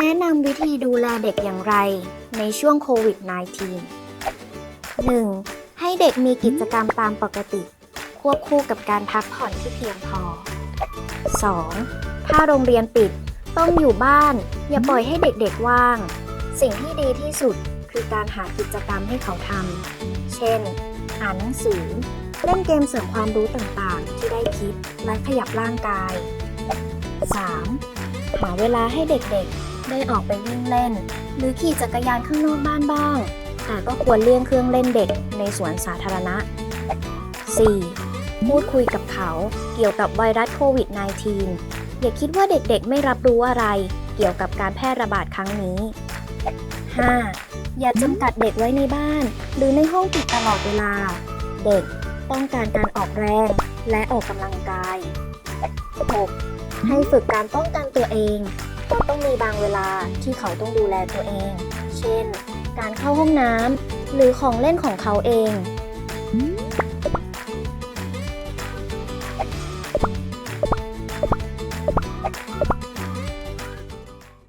แนะนำวิธีดูแลเด็กอย่างไรในช่วงโควิด -19 1. ให้เด็กมีกิจกรรมตามปกติ ควบคู่กับการพักผ่อนที่เพียงพอ 2. ถ้าโรงเรียนปิด ต้องอยู่บ้าน อย่าปล่อยให้เด็กๆว่าง สิ่งที่ดีที่สุดคือการหากิจกรรมให้เขาทำ เช่น อ่านหนังสือ เล่นเกมเสริมความรู้ต่างๆ ที่ได้คิดและขยับร่างกาย 3. หาเวลาให้เด็กๆ ได้ออกไปวิ่งเล่น หรือขี่จักรยานข้างนอกบ้านบ้างแต่ก็ควรเลี่ยงเครื่องเล่นเด็กในสวนสาธารณะ 4. พูดคุยกับเขาเกี่ยวกับไวรัสโควิด -19 อย่าคิดว่าเด็กๆไม่รับรู้อะไร เกี่ยวกับการแพร่ระบาดครั้งนี้ 5. อย่าจำกัดเด็กไว้ในบ้าน หรือในห้องปิดตลอดเวลา เด็กต้องการการออกแรงและออกกำลังกาย 6. ให้ฝึกการป้องกันตัวเอง ต้องมีบางเวลาที่เขาต้องดูแลตัวเอง เช่น การเข้าห้องน้ำหรือของเล่นของเขาเอง